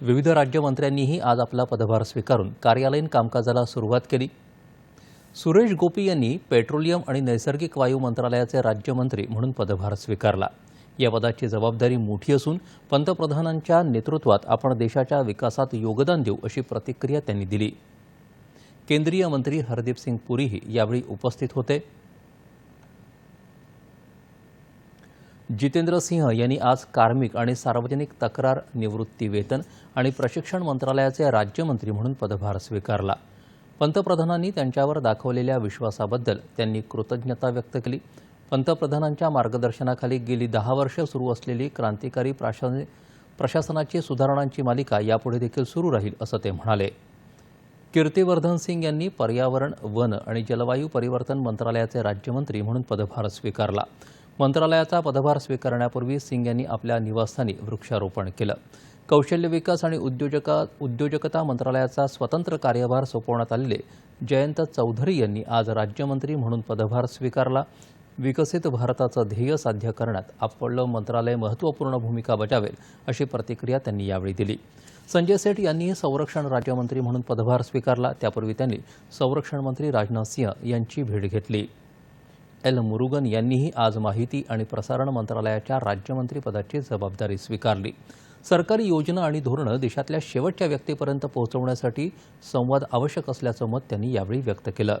विविध राज्यमंत्र्यांनीही आज आपला पदभार स्वीकारून कार्यालयीन कामकाजाला सुरुवात केली. सुरेश गोपी यांनी पेट्रोलियम आणि नैसर्गिक वायू मंत्रालयाचे राज्यमंत्री म्हणून पदभार स्वीकारला. या पदाची जबाबदारी मोठी असून पंतप्रधानांच्या नेतृत्वात आपण देशाच्या विकासात योगदान देऊ अशी प्रतिक्रिया त्यांनी दिली. केंद्रीय मंत्री हरदीप सिंग पुरीही यावेळी उपस्थित होते. जितेंद्र सिंह यांनी आज कार्मिक आणि सार्वजनिक तक्रार निवृत्ती वेतन आणि प्रशिक्षण मंत्रालयाचे राज्यमंत्री म्हणून पदभार स्वीकारला. पंतप्रधानांनी त्यांच्यावर दाखवलेल्या विश्वासाबद्दल त्यांनी कृतज्ञता व्यक्त केली. पंतप्रधानांच्या मार्गदर्शनाखाली गेली दहा वर्ष सुरू असलेली क्रांतिकारी प्राशन प्रशासनाची सुधारणांची मालिका यापुढे देखील सुरू राहील असं ते म्हणाले. कीर्तिवर्धन सिंग यांनी पर्यावरण वन आणि जलवायू परिवर्तन मंत्रालयाचे राज्यमंत्री म्हणून पदभार स्वीकारला. मंत्रालयाचा पदभार स्वीकारण्यापूर्वी सिंग यांनी आपल्या निवासस्थानी वृक्षारोपण केलं. कौशल्य विकास आणि उद्योजका उद्योजकता मंत्रालयाचा स्वतंत्र कार्यभार सोपवण्यात आलेले जयंत चौधरी यांनी आज राज्यमंत्री म्हणून पदभार स्वीकारला. विकसित भारताचं ध्येय साध्य करण्यात आपलं मंत्रालय महत्त्वपूर्ण भूमिका बजावेल अशी प्रतिक्रिया त्यांनी यावेळी दिली. संजय सेठ यांनी संरक्षण राज्यमंत्री म्हणून पदभार स्वीकारला. त्यापूर्वी त्यांनी संरक्षण मंत्री राजनाथ सिंह यांची भेट घेतली. एल मुरुगन यांनीही आज माहिती आणि प्रसारण मंत्रालयाच्या राज्यमंत्रीपदाची जबाबदारी स्वीकारली. सरकारी योजना आणि धोरणं देशातल्या शेवटच्या व्यक्तीपर्यंत पोहोचवण्यासाठी संवाद आवश्यक असल्याचं मत त्यांनी यावेळी व्यक्त केलं.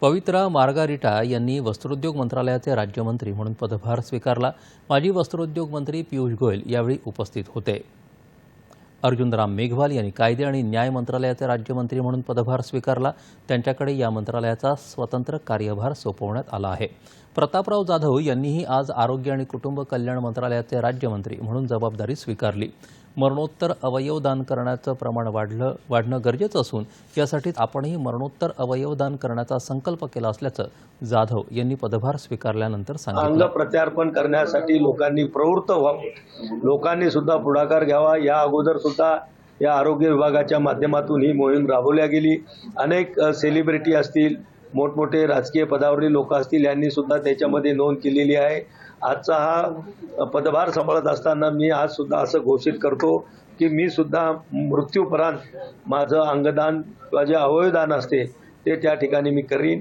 पवित्रा मार्गारिटा यांनी वस्त्रोद्योग मंत्रालयाचे राज्यमंत्री म्हणून पदभार स्वीकारला. माजी वस्त्रोद्योग मंत्री पियुष गोयल यावेळी उपस्थित होते. अर्जुनराम मेघवाल यांनी कायदे आणि न्याय मंत्रालयाचे राज्यमंत्री म्हणून पदभार स्वीकारला. त्यांच्याकडे या मंत्रालयाचा स्वतंत्र कार्यभार सोपवण्यात आला आहे. प्रतापराव जाधव यांनीही आज आरोग्य आणि कुटुंब कल्याण मंत्रालयाचे राज्यमंत्री म्हणून जबाबदारी स्वीकारली. मरणोत्तर अवयव दान करण्याचं प्रमाण वाढलं वाढणं गरजेचं असून यासाठी आपणही मरणोत्तर अवयव दान करण्याचा संकल्प केला असल्याचं जाधव यांनी पदभार स्वीकारल्यानंतर अंग प्रत्यार्पण करण्यासाठी लोकांनी प्रवृत्त व्हावं. लोकांनी सुद्धा पुढाकार घ्यावा. या अगोदर सुद्धा या आरोग्य विभागाच्या माध्यमातून ही मोहीम राबवल्या गेली. अनेक सेलिब्रिटी असतील मोठमोठे राजकीय पदावरील लोक असतील यांनी सुद्धा त्याच्यामध्ये नोंद केलेली आहे. आजचा हा पदभार सांभाळत असताना मी आज सुद्धा असं घोषित करतो की मी सुद्धा मृत्यूपरांत माझं अंगदान किंवा जे अवयवदान असते ते त्या ठिकाणी मी करीन.